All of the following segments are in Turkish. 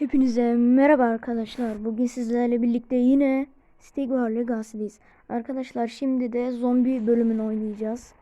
Hepinize merhaba arkadaşlar. Bugün sizlerle birlikte yine Stigwar Legacy'deyiz. Arkadaşlar şimdi de zombi bölümünü oynayacağız.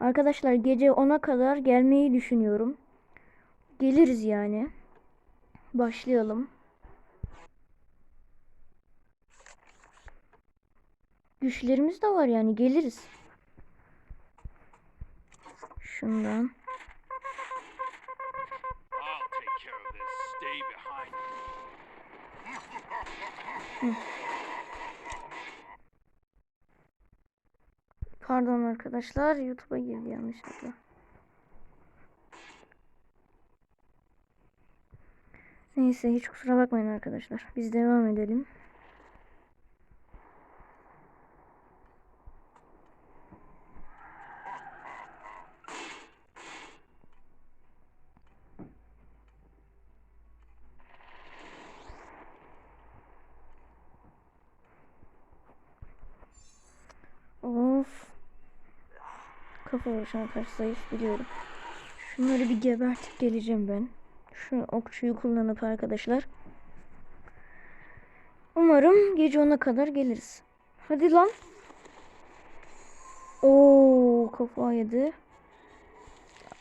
Arkadaşlar gece 10'a kadar gelmeyi düşünüyorum. Geliriz yani. Başlayalım. Güçlerimiz de var yani geliriz. Şundan. Pardon arkadaşlar YouTube'a girdi yanlışlıkla. Neyse hiç kusura bakmayın arkadaşlar. Biz devam edelim. Of. Kafa yaşına karşı zayıf biliyorum. Şunları bir gebertip geleceğim ben. Şu okçuyu kullanıp arkadaşlar. Umarım gece 10'a kadar geliriz. Hadi lan. Oo kafa yedi.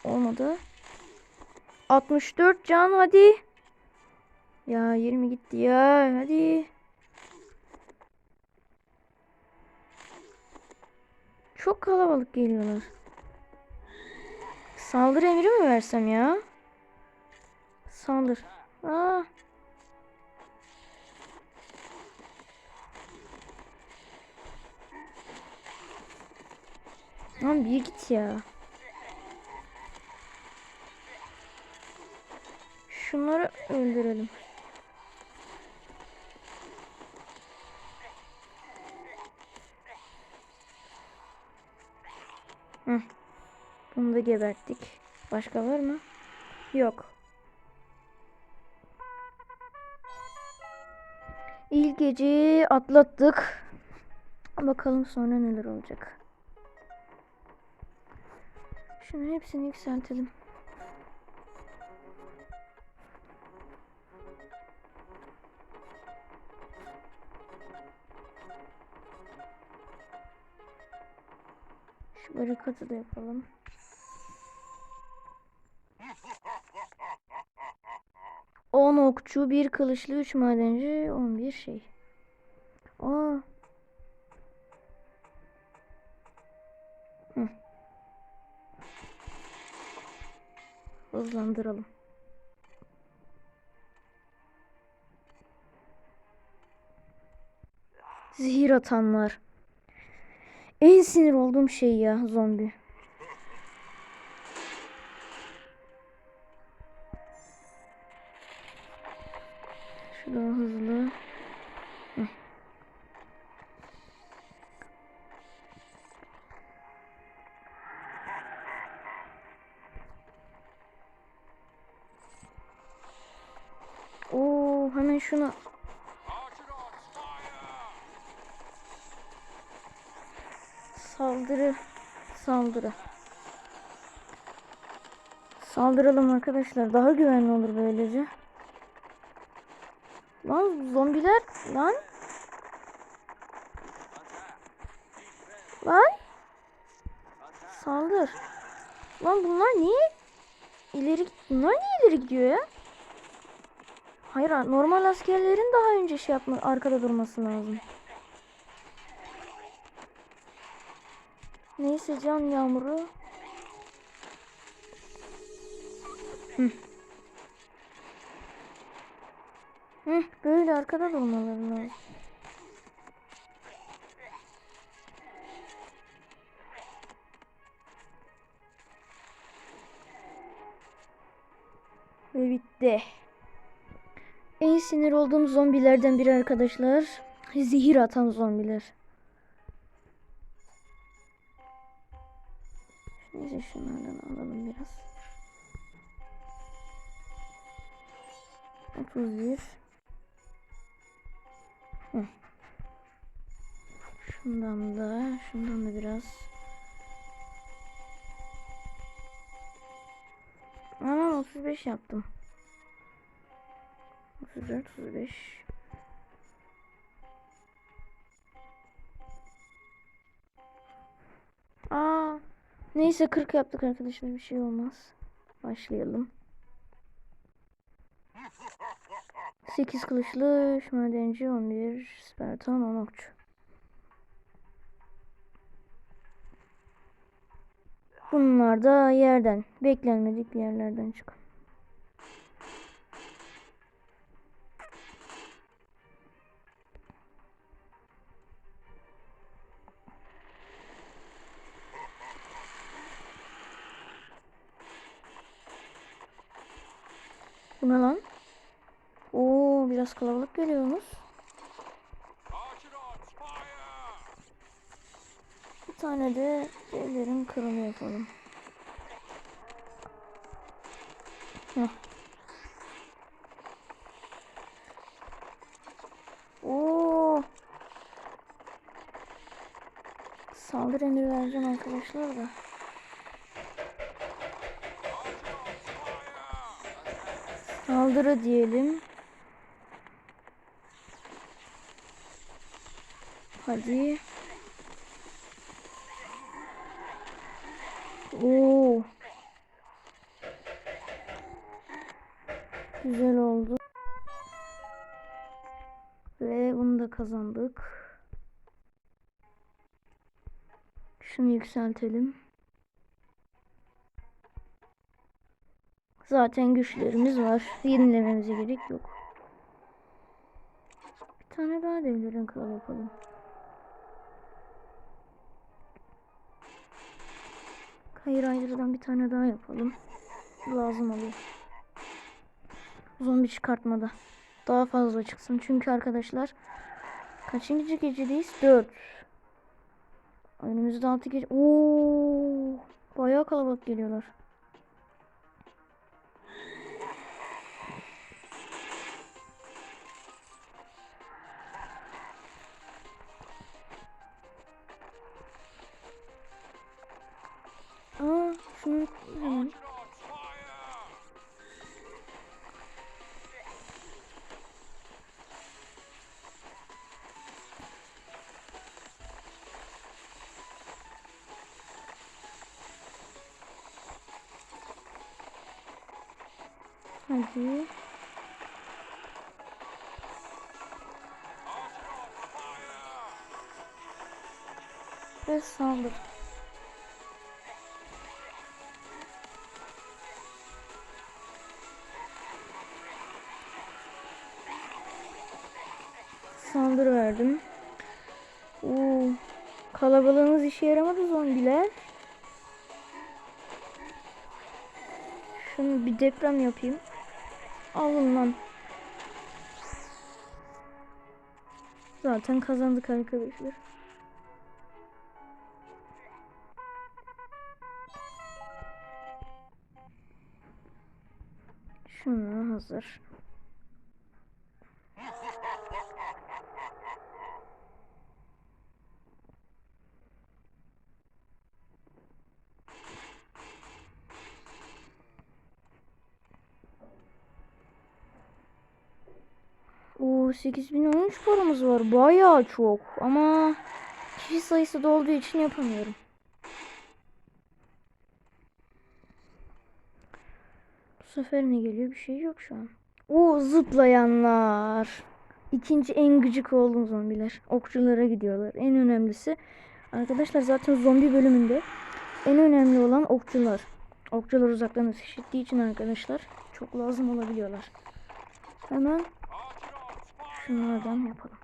Olmadı. 64 can hadi. Ya 20 gitti ya hadi. Çok kalabalık geliyorlar. Saldırı emri mi versem ya? Saldır. Aa. Lan bir git ya. Şunları öldürelim. Da geberttik. Başka var mı? Yok. İlk geceyi atlattık. Bakalım sonra neler olacak. Şunun hepsini yükseltelim. Şu barikatı da yapalım. On okçu, bir kılıçlı, üç madenci, on bir şey. Aa. Hı. Hızlandıralım. Zehir atanlar. En sinir olduğum şey ya zombi. Şu daha hızlı. Oo, hemen fire! Saldırı. Saldırı. Saldıralım arkadaşlar. Daha güvenli olur böylece. Lan zombiler. Lan. Lan. Saldır. Lan bunlar niye ileri bunlar niye ileri gidiyor ya? Hayır normal askerlerin daha önce şey yapma arkada durması lazım. Neyse can yağmuru. Hı. Hı, böyle arkada durmaları lazım. Ve bitti. En sinir olduğum zombilerden biri arkadaşlar. Zehir atan zombiler. Neyse şunlardan alalım biraz. 31 Hı. Şundan da şundan da biraz Ama 35 yaptım 34, 35. Aa, neyse 40 yaptık arkadaşlar bir şey olmaz. Başlayalım. 8 kılıçlı madenci 11 Spartan 10 okçu. Bunlar da yerden beklenmedik yerlerden çıkan. Biraz kalabalık fire! Bir tane de devlerin kralı yapalım. Oo. Saldırı emri vereceğim arkadaşlar da. Saldırı diyelim. Hadi. Oo. Güzel oldu. Ve bunu da kazandık. Şunu yükseltelim. Zaten güçlerimiz var. Yenilememize gerek yok. Bir tane daha devlerin kralı yapalım. Hayır Hydra'dan bir tane daha yapalım. Lazım oluyor. Zombi çıkartmada. Daha fazla çıksın. Çünkü arkadaşlar kaçıncı gecedeyiz? 4. Önümüzde 6 gece. Oo! Bayağı kalabalık geliyorlar. Aa, şunu hemen. Hadi. Ve saldır. Kalabalığımız işe yaramadı zombiler. Şunu bir deprem yapayım. Alın lan. Zaten kazandık arkadaşlar. Şunu hazır. Oo 8013 paramız var. Bayağı çok ama kişi sayısı da olduğu için yapamıyorum. Bu sefer ne geliyor? Bir şey yok şu an. Oo zıplayanlar. İkinci en gıcık olduğum zombiler. Okçulara gidiyorlar. En önemlisi arkadaşlar zaten zombi bölümünde en önemli olan okçular. Okçular uzaktan ateş için arkadaşlar çok lazım olabiliyorlar. Hemen! Şunlardan yapalım.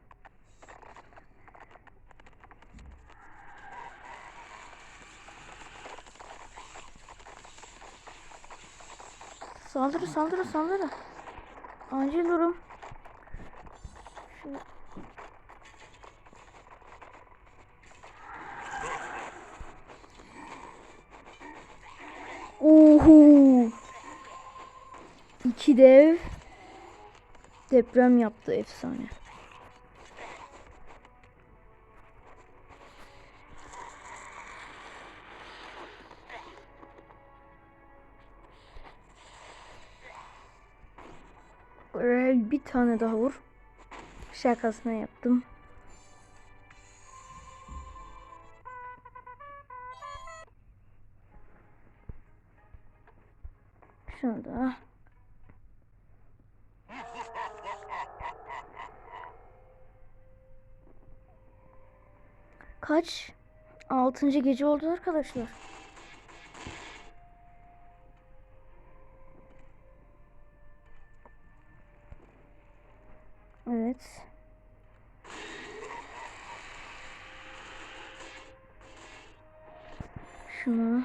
Saldırı saldırı saldırı. Acil durum. Şu... Uhu. İki dev deprem yaptı efsane. Ey, bir tane daha vur. Şakasına yaptım. Kaç? Altıncı gece oldu arkadaşlar. Evet. Şunu.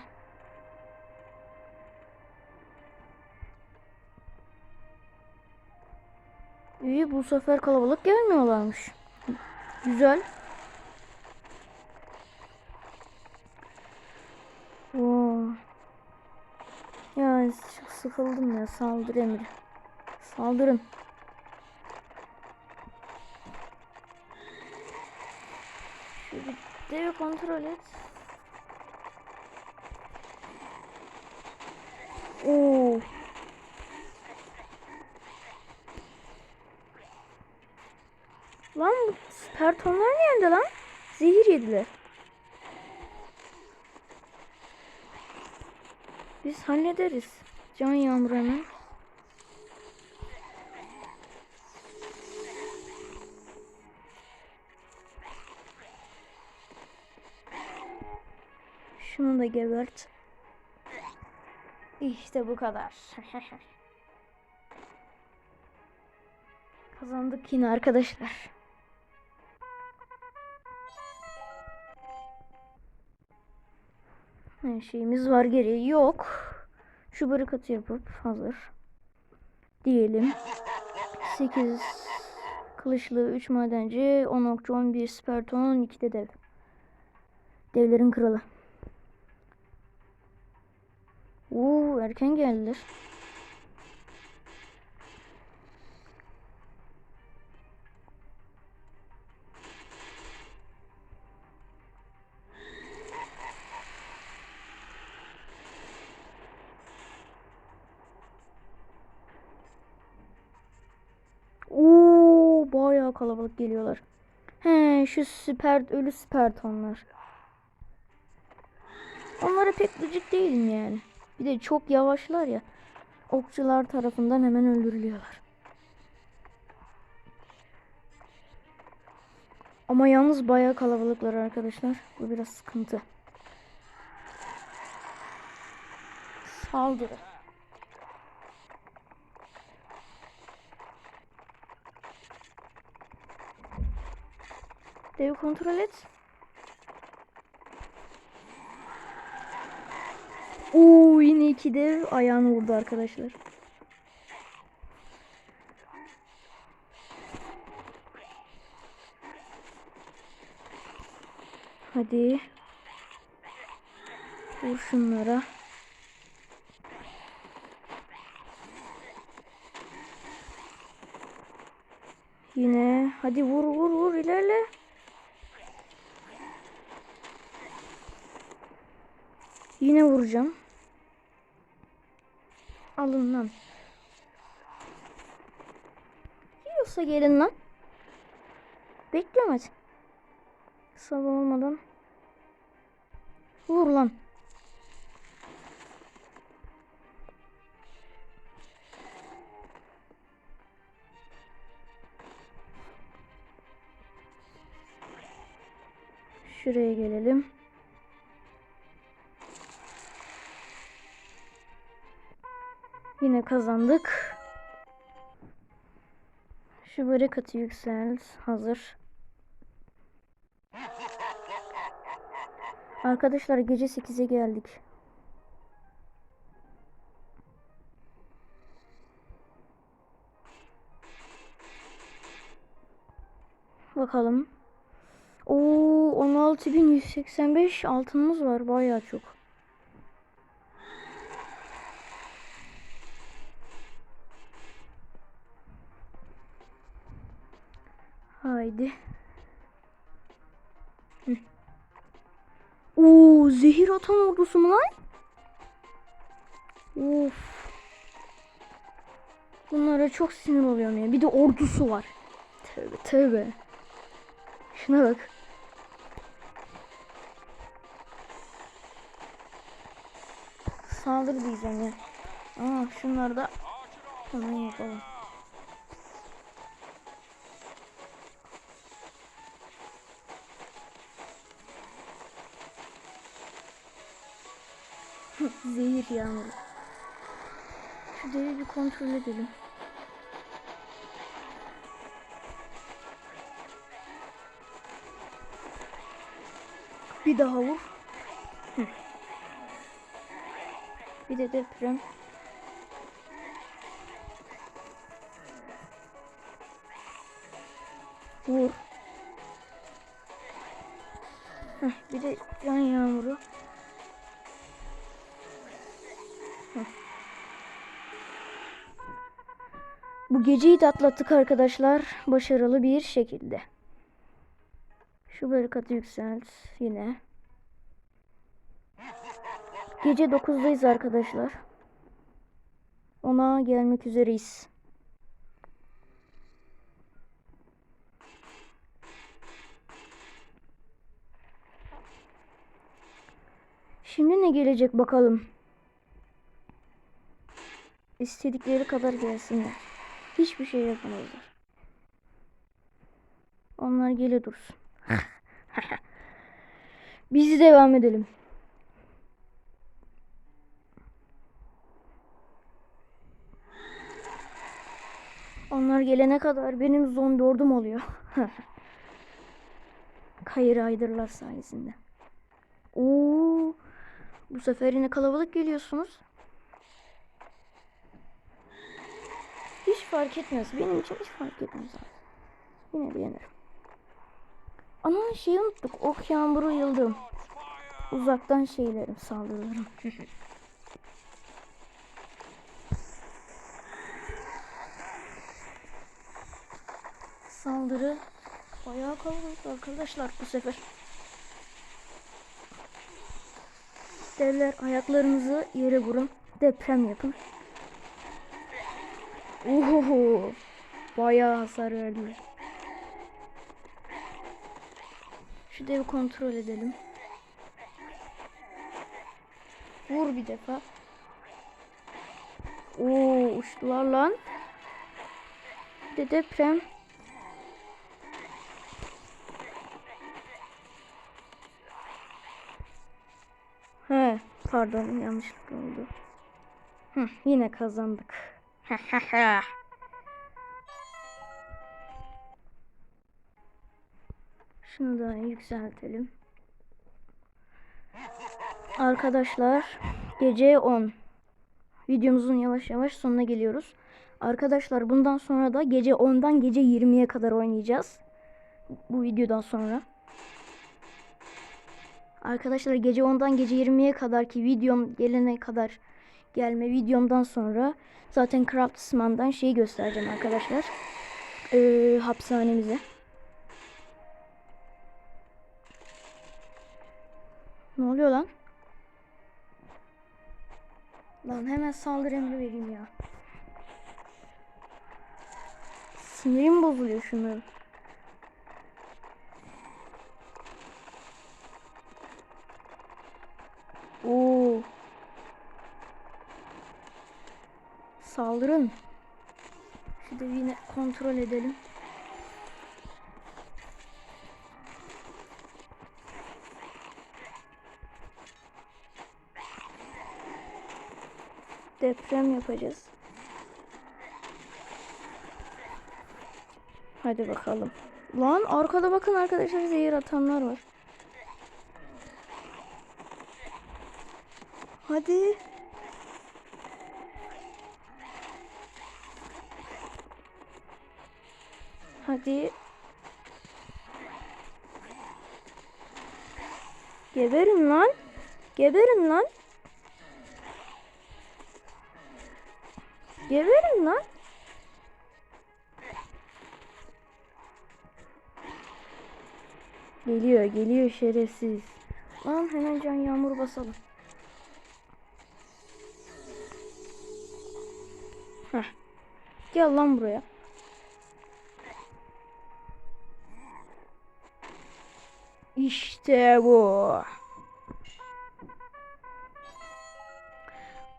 İyi bu sefer kalabalık gelmiyorlarmış. Güzel. Oo. Ya çok sıkıldım ya saldır Emir. Saldırın. Bir devi kontrol et. Oo. Lan bu spertonlar nerede lan? Zehir yediler. Hallederiz. Can yağmur hemen. Şunu da gebert. İşte bu kadar. Kazandık yine arkadaşlar. Her şeyimiz var gereği yok. Şu barikatı yapıp hazır. Diyelim. 8 kılıçlı 3 madenci 10 okçu 11 sperton 2 de dev. Devlerin kralı. Oo erken geldiler. Geliyorlar. He şu süper ölü spertonlar. Onlara pek gıcık değilim yani. Bir de çok yavaşlar ya. Okçular tarafından hemen öldürülüyorlar. Ama yalnız bayağı kalabalıklar arkadaşlar. Bu biraz sıkıntı. Saldırı. Devi kontrol et. Oo yine iki dev ayağını vurdu arkadaşlar. Hadi. Vur şunlara. Yine hadi vur vur vur ilerle. Yine vuracağım. Alın lan. Yiyorsa gelin lan. Bekliyorum hadi. Sabah olmadan. Vur lan. Şuraya gelelim. Yine kazandık. Şu barakatı yükselt. Hazır. Arkadaşlar gece 8'e geldik. Bakalım. Oo 16185 altınımız var. Bayağı çok. Haydi. Hı. Oo zehir atan ordusu mu lan? Of. Bunlara çok sinir oluyorum ya. Bir de ordusu var. Tövbe tövbe. Şuna bak. Saldır diyeceğim ya. Aa şunları da hemen yapalım. Zehir yağmuru. Şu devi bir kontrol edelim. Bir daha vur. Bir de deprem. Vur. Heh, bir de can yağmuru. Bu geceyi de atlattık arkadaşlar. Başarılı bir şekilde. Şu barikatı yükselt yine. Gece 9'dayız arkadaşlar. Ona gelmek üzereyiz. Şimdi ne gelecek bakalım. İstedikleri kadar gelsinler. Hiçbir şey yapamazlar. Onlar gele dursun. Biz devam edelim. Onlar gelene kadar benim zombi ordum oluyor. Kayır aydırlar sayesinde. Oo, bu sefer yine kalabalık geliyorsunuz. Fark etmez. Benim için hiç fark etmez abi. Yine de. Ana şeyi unuttuk. Ok yağmuru yıldırım. Uzaktan şeylerim saldırılarım. Saldırı bayağı kalabalık arkadaşlar bu sefer. Devler ayaklarınızı yere vurun. Deprem yapın. Oho, bayağı hasar verdiler. Şu devi kontrol edelim. Vur bir defa. Oo uçtular lan. Bir de deprem. He, pardon yanlışlık oldu. Hı, yine kazandık. Şunu da yükseltelim. Arkadaşlar gece 10. Videomuzun yavaş yavaş sonuna geliyoruz. Arkadaşlar bundan sonra da gece 10'dan gece 20'ye kadar oynayacağız. Bu videodan sonra. Arkadaşlar gece 10'dan gece 20'ye kadar ki videom gelene kadar gelme videomdan sonra zaten Craftsman'dan şeyi göstereceğim arkadaşlar. Ee, hapishanemize. Ne oluyor lan? Lan hemen saldırı emri vereyim ya. Sinirim bozuluyor şunların. Oo. Saldırın. Şu yine kontrol edelim. Deprem yapacağız. Hadi bakalım. Lan arkada bakın arkadaşlar zehir atanlar var. Hadi. Hadi. Geberin lan. Geberin lan. Geberin lan. Geliyor, geliyor şerefsiz. Lan hemen can yağmur basalım. Heh. Gel lan buraya. İşte bu.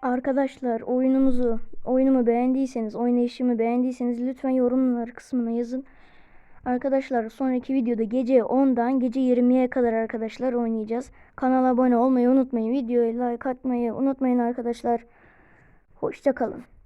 Arkadaşlar oyunumuzu, oyunumu beğendiyseniz, oynayışımı beğendiyseniz lütfen yorumlar kısmına yazın. Arkadaşlar sonraki videoda gece 10'dan gece 20'ye kadar arkadaşlar oynayacağız. Kanala abone olmayı unutmayın. Videoya like atmayı unutmayın arkadaşlar. Hoşça kalın.